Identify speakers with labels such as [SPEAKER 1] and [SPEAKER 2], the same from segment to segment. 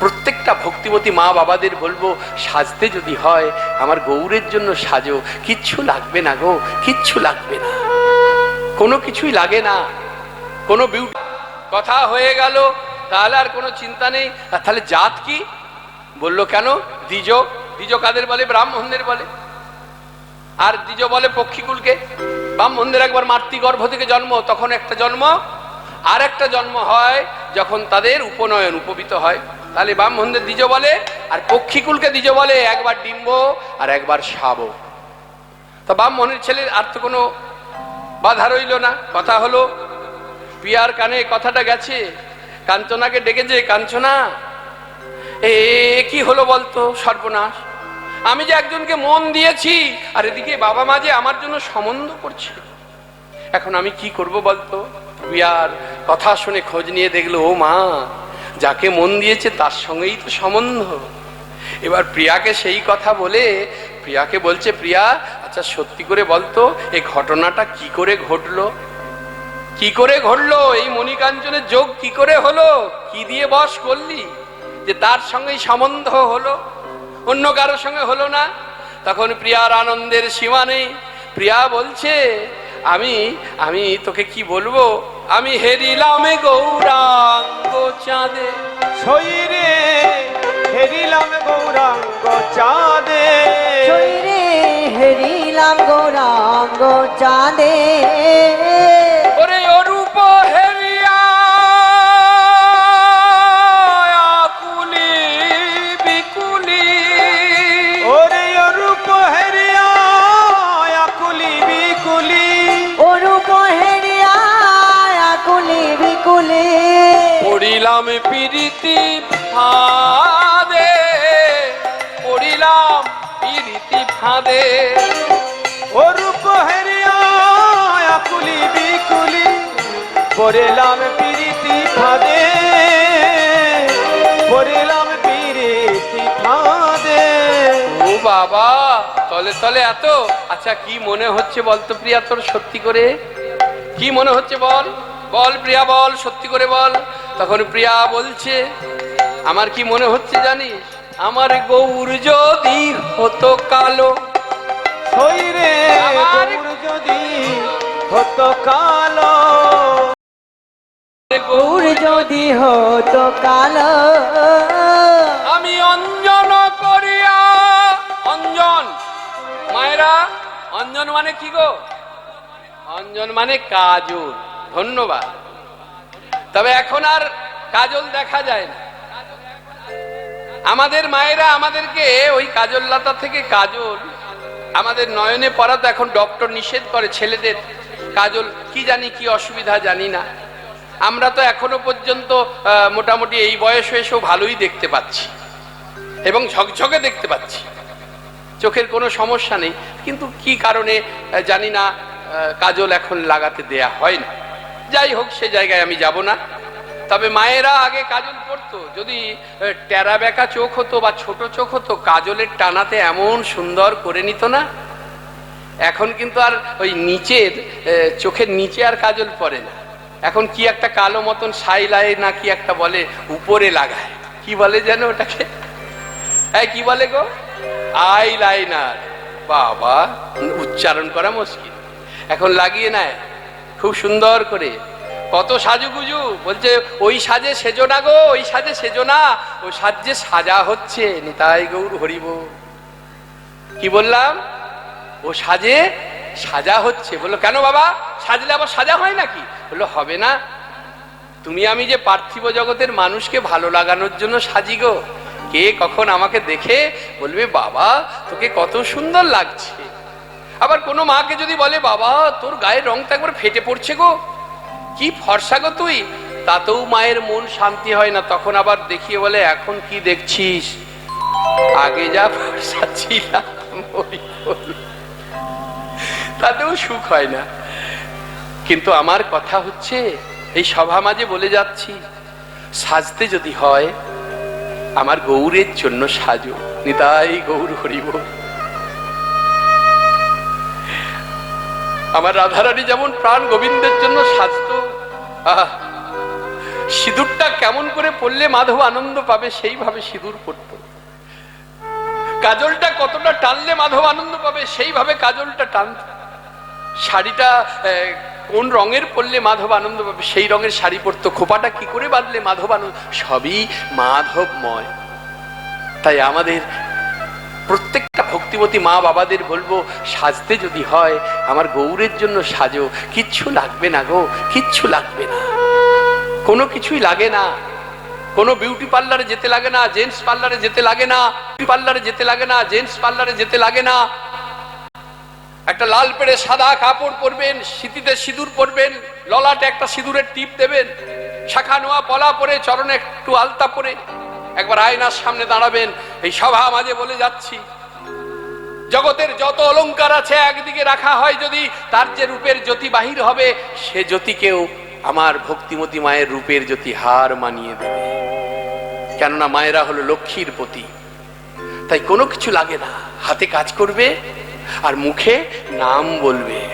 [SPEAKER 1] প্রত্যেকটা ভক্তিমতী মা বাবাদের বলব, সাজতে যদি হয়, আমার গৌরের জন্য সাজো। কিচ্ছু লাগবে না গো, কিচ্ছু লাগবে না। কোনো কিছুই লাগে না। কোনো বিউটি কথা হয়ে গেল, তাহলে আর কোনো চিন্তা নেই। আর তাহলে জাত কি? বলল কেন? দ্বিজ। দ্বিজ কাদের বলে? ব্রাহ্মণদের বলে। আর দ্বিজ বলে পক্ষীকুলকে। ব্রাহ্মণদের একবার মাতৃগর্ভ থেকে জন্ম, তখন একটা জন্ম। আর একটা জন্ম হয় যখন তাদের উপনয়ন উপবিত হয়। তাহলে ব্রাহ্মণদের দ্বিজ বলে, আর পক্ষীকুলকে দ্বিজ বলে, একবার ডিম্ব আর একবার শাব। তা ব্রাহ্মণের ছেলের আর তো কোনো বাধা রইল না। কথা হলো, পিয়ার কানে কথাটা গেছে, কাঞ্চনাকে ডেকেছে, কাঞ্চনা, এ এ কি হলো বলতো, সর্বনাশ? আমি যে একজনকে মন দিয়েছি, আর এদিকে বাবা মা যে আমার জন্য সম্বন্ধ করছে। এখন আমি কি করব বলতো? পিয়ার কথা শুনে খোঁজ নিয়ে দেখল, ও মা যাকে মন দিয়েছে তার সঙ্গেই তো সম্বন্ধ। এবার প্রিয়াকে সেই কথা বলে, প্রিয়াকে বলছে, প্রিয়া আচ্ছা সত্যি করে বলতো এই ঘটনাটা কি করে ঘটলো? কি করে ঘটলো? এই মণিকাঞ্চনের যোগ কি করে হলো? কি দিয়ে বস করলি? যে তার সঙ্গেই সম্বন্ধ হলো, অন্য কারোর সঙ্গে হলো না? তখন প্রিয়ার আনন্দের সীমা নেই। প্রিয়া বলছে, আমি আমি তোকে কি বলব? আমি হেরিলামে গৌরাঙ্গ চাঁদে।
[SPEAKER 2] শরীরে হেরিলাম গৌরাঙ্গ চাঁদে।
[SPEAKER 3] শরীরে হেরিলাম গৌরাঙ্গ চাঁদে।
[SPEAKER 1] ফাঁদে পড়িলাম পিরিতি ফাঁদে।
[SPEAKER 2] ও রূপ হেরিয়া আকুলি বিকুলি, পড়েলাম পিরিতি ফাঁদে। পড়েলাম পিরিতি ফাঁদে।
[SPEAKER 1] ও বাবা, তলে তলে এত? আচ্ছা কি মনে হচ্ছে বলতো প্রিয়া তোর সত্যি করে? কি মনে হচ্ছে বল? বল প্রিয়া, বল সত্যি করে বল। তখন প্রিয়া বলছে আমার কি মনে হচ্ছে জানিস? আমার গৌর যদি হতো কালো
[SPEAKER 2] শরীরে গৌর যদি হতো কালো।
[SPEAKER 3] গৌর যদি হতো কালো।
[SPEAKER 1] আমি অঞ্জন করিয়া অঞ্জন মায়েরা অঞ্জন মানে কি গো? অঞ্জন মানে কাজল ধন্যবাদ। তবে এখন আর কাজল দেখা যায় না। আমাদের মায়েরা আমাদেরকে ওই কাজল লতা থেকে কাজল, আমাদের নয়নে পড়া তো এখন ডক্টর নিষেধ করে ছেলেদের। কাজল, কি জানি কি অসুবিধা জানি না। আমরা তো এখনও পর্যন্ত মোটামুটি এই বয়স হয়েছেও ভালোই দেখতে পাচ্ছি। এবং ঝকঝকে দেখতে পাচ্ছি। চোখের কোনো সমস্যা নেই। কিন্তু কি কারণে জানি না কাজল এখন লাগাতে দেয়া হয় না। যাই হোক, সে জায়গায় আমি যাব না। তবে মায়েরা আগে কাজল পরতো? যদি টেরা বেঁকা চোখ হতো বা ছোট চোখ হতো, কাজলের টানাতে এমন সুন্দর করে নিত না? এখন কিন্তু আর ওই নিচের চোখের নিচে আর কাজল পরে না। এখন কি একটা কালো মতন সাইলাই না কি একটা বলে, উপরে লাগায়। কি বলে যেন ওটাকে? হ্যাঁ কি বলে গো? আই লাইনার বাবা, উচ্চারণ করা মুশকিল। এখন লাগিয়ে নেয়, খুব সুন্দর করে। কত সাজুগুজু। বলছে, ওই সাজে সেজো না গো, ওই সাজে সেজো না ও সাজে সাজা হচ্ছে, নিতাই গৌর হরিব। কি বললাম? ও সাজে সাজা হচ্ছে। বলল, কেন বাবা? সাজলে আবার সাজা হয় নাকি? বলল, হবে না। তুমি আমি যে পার্থিব জগতের মানুষকে ভালো লাগানোর জন্য সাজি গো। কে কখন আমাকে দেখে বলবে, বাবা, তোকে কত সুন্দর লাগছে। আবার কোনো মাকে যদি বলে, বাবা, তোর গায়ের রংটা একবার ফেটে পড়ছে গো। কি ফর্সা গো তুই? তাতেও মায়ের মন শান্তি হয় না, তখন আবার দেখিয়ে বলে, এখন কি দেখছিস? আগে যা ফর্সা ছিলাম তাতেও সুখ হয় না। কিন্তু আমার কথা হচ্ছে, এই সভা মাঝে বলে যাচ্ছি, সাজতে যদি হয়, আমার গৌরের জন্য সাজো। নিতাই গৌর হরিব। আমার রাধারানী যেমন প্রাণ গোবিন্দের জন্য আহ সিঁদুরটা কেমন করে পড়লে মাধব আনন্দ পাবে, সেইভাবে সিঁদুর পড়ত। কাজলটা কতটা টানলে মাধব আনন্দ পাবে, সেইভাবে কাজলটা টানত। শাড়িটা কোন রঙের পরলে মাধব আনন্দ পাবে, সেই রঙের শাড়ি পরতো খোপাটা কি করে বাঁধলে মাধব আনন্দ? সবই মাধবময়। তাই আমাদের প্রত্যেকটা ভক্তিমতী মা বাবাদের বলব, সাজতে যদি হয়, আমার গৌরের জন্য সাজো। কিচ্ছু লাগবে না গো, কিচ্ছু লাগবে না। কোনো কিছুই লাগে না। কোনো বিউটি পার্লারে যেতে লাগে না জেন্টস পার্লারে যেতে লাগে না বিউটি পার্লারে যেতে লাগে না জেন্টস পার্লারে যেতে লাগে না। একটা লাল পেড়ে সাদা কাপড় পরবেন স্মৃতিতে সিঁদুর পরবেন, ললাটে একটা সিঁদুরের টিপ দেবেন, শাখা নোয়া পলা পরে, চরণে একটু আলতা পরে, একবার আয়নার সামনে দাঁড়াবেন এই সভা মাঝে বলে যাচ্ছি। জগতের যত অলঙ্কার আছে একদিকে রাখা হয় যদি তার যে রূপের জ্যোতি বাহির হবে, সে জ্যোতিকেও আমার ভক্তিমতী মায়ের রূপের জ্যোতি হার মানিয়ে দেবে। কেননা মায়েরা হলো লক্ষ্মীর প্রতি তাই কোনো কিছু লাগে না। হাতে কাজ করবে আর মুখে নাম বলবে।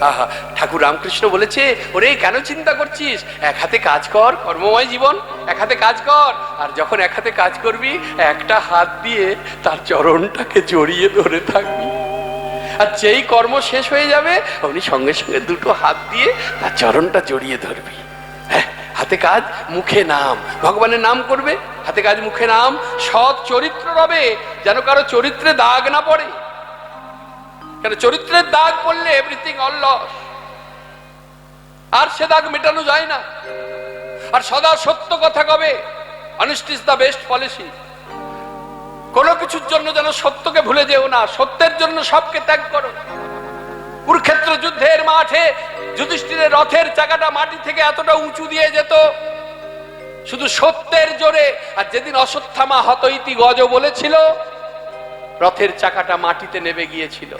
[SPEAKER 1] আহা ঠাকুর রামকৃষ্ণ বলেছে ওরে কেন চিন্তা করছিস? এক হাতে কাজ কর কর্মময় জীবন এক হাতে কাজ কর। আর যখন এক হাতে কাজ করবি একটা হাত দিয়ে তার চরণটাকে জড়িয়ে ধরে থাকবি। আর যেই কর্ম শেষ হয়ে যাবে উনি সঙ্গে সঙ্গে দুটো হাত দিয়ে তার চরণটা জড়িয়ে ধরবি। হ্যাঁ, হাতে কাজ মুখে নাম। ভগবানের নাম করবে হাতে কাজ মুখে নাম। সৎ চরিত্র রবে যেন কারও চরিত্রে দাগ না পড়ে। কেন চরিত্রের দাগ পড়লে এভরিথিং অল লস আর সে দাগ মেটানো যায় না। আর সদা সত্য কথা কবে? Honest is the best policy কোনো কিছুর জন্য যেন সত্যকে ভুলে যেও না। সত্যের জন্য সবকে ত্যাগ করো। কুরুক্ষেত্র যুদ্ধের মাঠে যুধিষ্ঠিরের রথের চাকাটা মাটি থেকে এতটা উঁচু দিয়ে যেত। শুধু সত্যের জোরে। আর যেদিন অশ্বত্থামা হতইতি গজ বলেছিল রথের চাকাটা মাটিতে নেমে গিয়েছিল।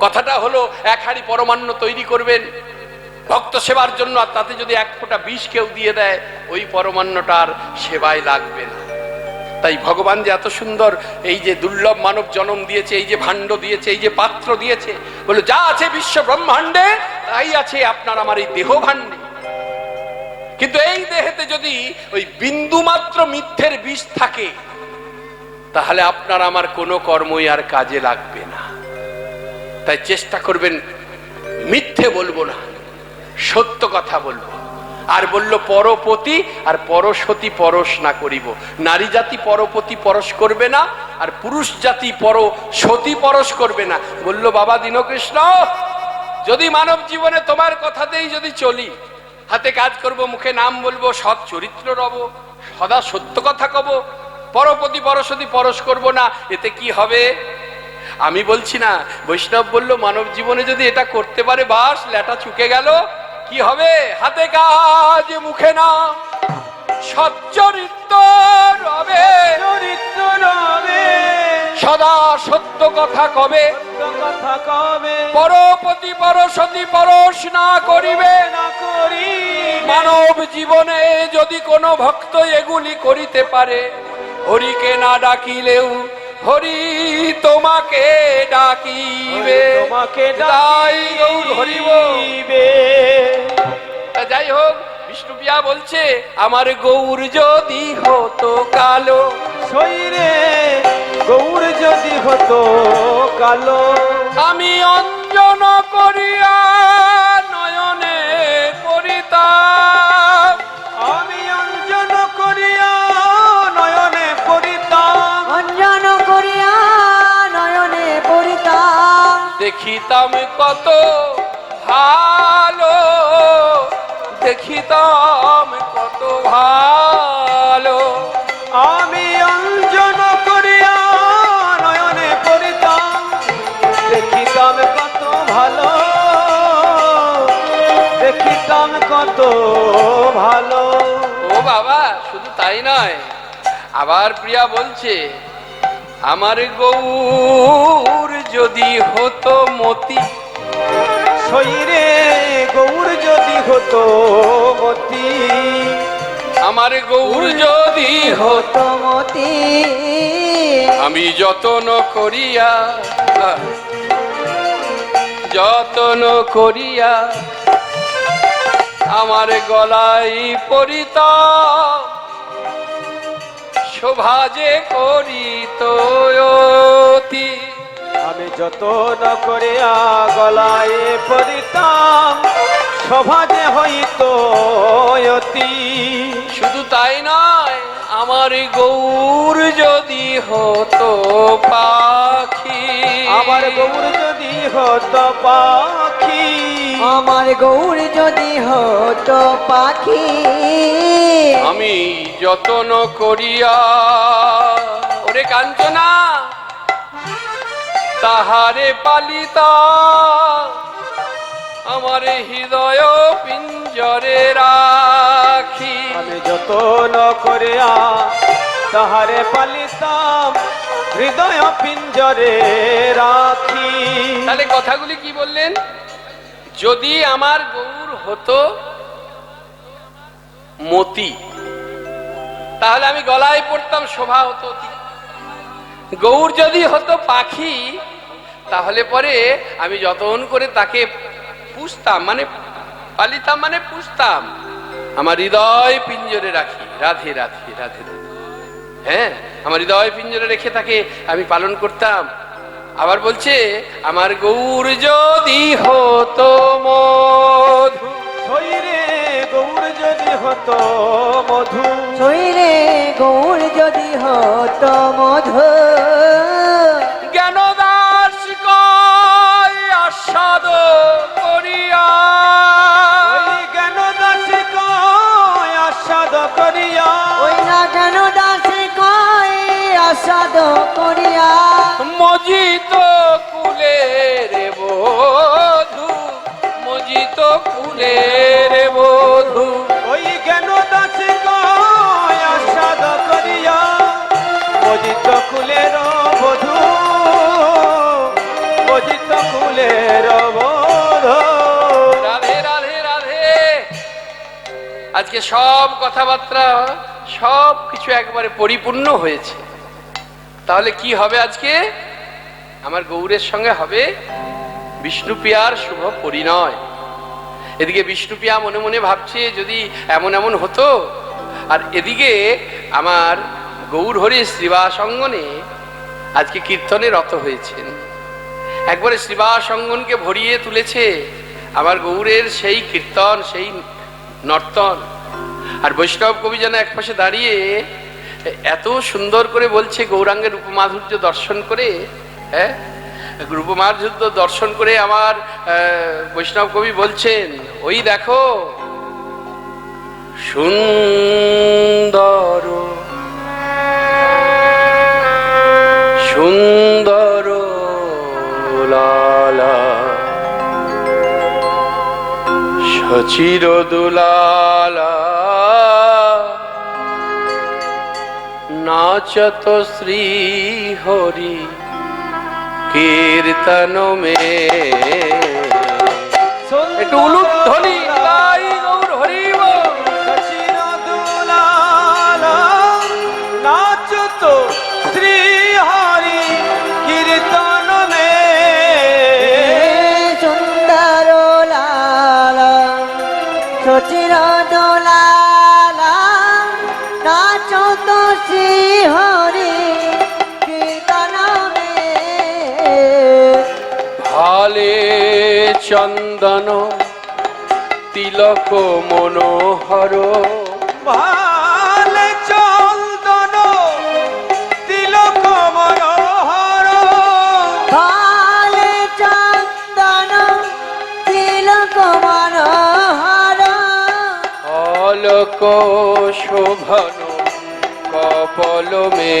[SPEAKER 1] কথাটা হলো, এক হাড়ি পরমান্ন তৈরি করবেন। ভক্ত সেবার জন্য আর তাতে যদি এক ফোঁটা বিষ কেউ দিয়ে দেয়, ওই পরমান্নটার সেবায় লাগবে না। তাই ভগবান যে এত সুন্দর, এই যে দুর্লভ মানব জন্ম দিয়েছে, এই যে ভাণ্ড দিয়েছে, এই যে পাত্র দিয়েছে, বলে যা আছে বিশ্ব ব্রহ্মাণ্ডে, তাই আছে আপনার আমার এই দেহ ভাণ্ডে। কিন্তু এই দেহেতে যদি ওই বিন্দু মাত্র মিথ্যের বিষ থাকে তাহলে আপনার আমার কোনো কর্মই আর কাজে লাগবে না। তাই চেষ্টা করবেন মিথ্যে বলব না, সত্য কথা বলব। আর বলল, পরপতি আর পরসতী পরশ না করিব। নারী জাতি পরপতি পরশ করবে না, আর পুরুষ জাতি পর সতী পরশ করবে না। বলল, বাবা দীনকৃষ্ণ, যদি মানব জীবনে তোমার কথাতেই যদি চলি, হাতে কাজ করব, মুখে নাম বলব, সৎ চরিত্র রব, সদা সত্য কথা কব পরপতি পরশতী পরশ করব না, এতে কি হবে? আমি বলছি না, বৈষ্ণব বলল, মানব জীবনে যদি এটা করতে পারে, বাস লেটা চুকে গেল। কি হবে? হাতে কাজ, মুখে না সচ্চরিত্র রবে
[SPEAKER 2] চরিত্র রবে।
[SPEAKER 1] সদা সত্য কথা কবে?
[SPEAKER 2] কথা কবে
[SPEAKER 1] পরপতি পরশতি পরশ না করিবে?
[SPEAKER 2] না করি
[SPEAKER 1] মানব জীবনে যদি কোনো ভক্ত এগুলি করিতে পারে হরিকে না ডাকিলেও হরি তোমাকে ডাকিবে।
[SPEAKER 2] তোমাকে
[SPEAKER 1] তাই গৌর হরিব। যাই হোক বিষ্ণুপিয়া বলছে আমার গৌর যদি হতো কালো
[SPEAKER 2] শরীরে গৌর যদি হতো কালো
[SPEAKER 1] আমি অঞ্জন করিয়া কত ভালো দেখিতাম কত ভালো।
[SPEAKER 2] আমি অঞ্জন করিয়া নয়নে পড়িতাম দেখিতাম কত ভালো দেখিতাম কত ভালো।
[SPEAKER 1] ও বাবা শুধু তাই নয় আবার প্রিয়া বলছে আমার গৌর যদি হতো মতি
[SPEAKER 2] শরীরে গৌর যদি হতো মতি
[SPEAKER 1] আমার গৌর যদি হতো
[SPEAKER 3] মতি
[SPEAKER 1] আমি যতন করিয়া যতন করিয়া আমার গলায় পরিতা শোভা যে করিত অতি।
[SPEAKER 2] আমি যতন করিয়া গলায় পরিতাম সভাজে হইত অতি।
[SPEAKER 1] শুধু তাই নয় আমার গৌর যদি হতো পাখি।
[SPEAKER 2] আমার গৌর যদি হত পাখি।
[SPEAKER 3] আমার গৌর যদি হতো পাখি।
[SPEAKER 1] আমি যতন করিয়া ওরে কাঞ্চনা তাহারে পালিতা আমার হৃদয় পিঞ্জরে রাখি।
[SPEAKER 2] আমি যতন করিয়া তাহারে পালিতাম হৃদয় পিঞ্জরে রাখি।
[SPEAKER 1] তাহলে কথাগুলি কি বললেন? যদি আমার গৌর হতো মতি তাহলে আমি গলায় পড়তাম শোভা হতো। গৌর যদি হতো পাখি তাহলে পরে আমি যতন করে তাকে পুষতাম মানে পালিতাম মানে পুষতাম। আমার হৃদয় পিঞ্জরে রাখি রাধে রাধে রাধে রাধে। হ্যাঁ আমার হৃদয় পিঞ্জরে রেখে তাকে আমি পালন করতাম। আবার বলছে আমার গৌর যদি হতো মধু।
[SPEAKER 2] শরীরে গৌর যদি হতো মধু।
[SPEAKER 3] শরীরে গৌর যদি হতো মধু। আসাদ করিয়া।
[SPEAKER 1] মজিত কুলের বধু মজিত কুলের বধু।
[SPEAKER 2] ওই জ্ঞান দাস কয় আস্বাদ করিয়া। মজিত কুলের বধু মজিত কুলের বধু।
[SPEAKER 1] রাধে রাধে রাধে। আজকে সব কথাবার্তা সব কিছু একবারে পরিপূর্ণ হয়েছে। তাহলে কি হবে আজকে? আমার গৌরের সঙ্গে হবে বিষ্ণুপ্রিয়ার শুভ পরিণয়। এদিকে বিষ্ণুপ্রিয়া মনে মনে ভাবছে যদি এমন এমন হতো, আর এদিকে আমার গৌর হরি শ্রীবাস অঙ্গনে আজকে কীর্তনে রত হয়েছেন। একবারে শ্রীবাস অঙ্গনকে ভরিয়ে তুলেছে আমার গৌরের সেই কীর্তন, সেই নর্তন। আর বৈষ্ণব কবি যেন একপাশে দাঁড়িয়ে এত সুন্দর করে বলছে গৌরাঙ্গের রূপমাধুর্য দর্শন করে হ্যাঁ? রূপমাধুর্য দর্শন করে আমার বৈষ্ণব কবি বলছেন, ওই দেখো, সুন্দর সুন্দর সচির দুলালা নাচত শ্রী হরি কীর্তন মে। একটু উলুক চন্দন তিলক মনোহর।
[SPEAKER 2] ভালো চন্দন তিলক মনোহর।
[SPEAKER 3] ভালে চন্দন তিলক মনোহর।
[SPEAKER 1] অলক শোভন কপল মে।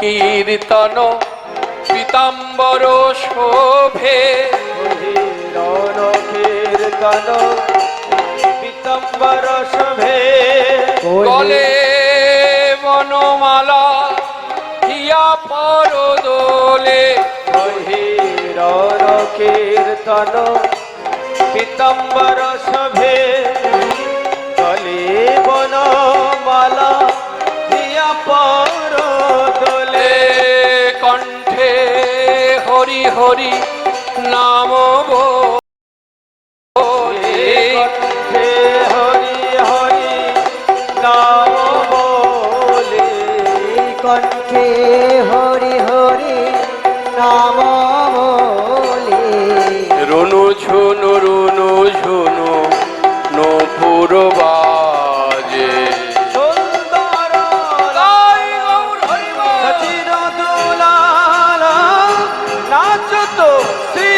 [SPEAKER 2] কীর্তন
[SPEAKER 1] পীতাম্বর শোভে।
[SPEAKER 2] হিরণ কীর্তন পীতম্বর শোভে।
[SPEAKER 1] গলে বনমালা হিয়া পর দোলে
[SPEAKER 2] বহিরর কীর্তন পীতাম্বর সভে
[SPEAKER 1] হরি হরি নাম
[SPEAKER 2] হরি হরি নাম
[SPEAKER 3] কণ্ঠে
[SPEAKER 2] নাচত শ্রী